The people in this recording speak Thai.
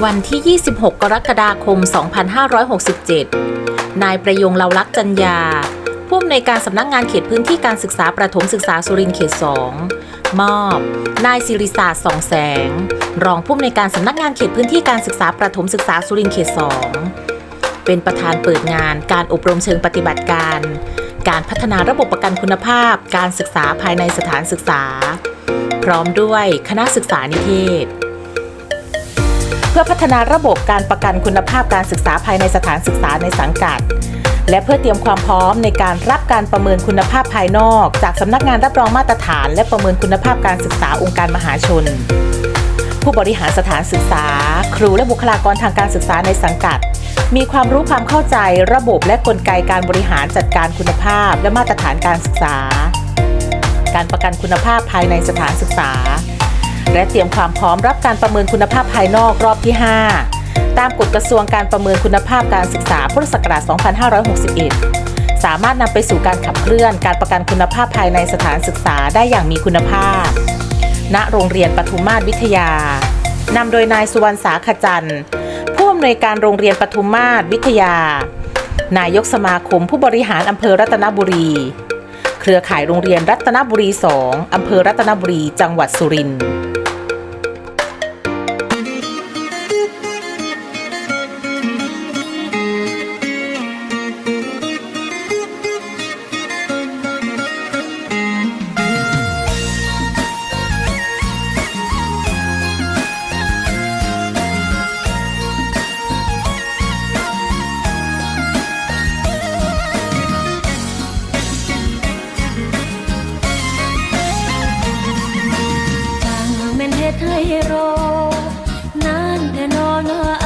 วันที่ 26 กรกฎาคม 2567 นายประยงเลาลักษ์จัญญาผู้อำนวยการสำนักงานเขตพื้นที่การศึกษาประถมศึกษาสุรินทร์เขต 2 มอบ นายศิริศาสตร์สองแสง รองผู้อำนวยการสำนักงานเขตพื้นที่การศึกษาประถมศึกษาสุรินทร์เขต 2 เป็นประธานเปิดงานการอบรมเชิงปฏิบัติการ การพัฒนาระบบประกันคุณภาพ การศึกษาภายในสถานศึกษา พร้อมด้วยคณะศึกษานิเทศ เพื่อพัฒนาระบบการประกันคุณภาพการศึกษาภายในสถานศึกษาในสังกัด และเพื่อเตรียมความพร้อมในการรับการประเมินคุณภาพภายนอก จากสำนักงานรับรองมาตรฐาน และประเมินคุณภาพการศึกษาองค์การมหาชน ผู้บริหารสถานศึกษา ครูและบุคลากรทางการศึกษาในสังกัด มีความรู้ความเข้าใจระบบและกลไกการบริหารจัดการคุณภาพ และมาตรฐานการศึกษา การประกันคุณภาพภายในสถานศึกษา และเตรียมความพร้อมรับการประเมินคุณภาพภายนอกรอบที่ 5 ตามกฎกระทรวงการประเมินคุณภาพการศึกษาพุทธศักราช 2561 สามารถนำไปสู่การขับเคลื่อนการประกันคุณภาพภายในสถานศึกษาได้อย่างมีคุณภาพ ณ โรงเรียนปทุมมาศวิทยานำโดยนายสุวรรณสาขจันทร์ผู้อำนวยการโรงเรียนปทุมมาศวิทยา นายกสมาคมผู้บริหารอำเภอรัตนบุรี เครือข่ายโรงเรียนรัตนบุรี 2 อำเภอรัตนบุรี จังหวัดสุรินทร์ ใไทรอนานแต่นอน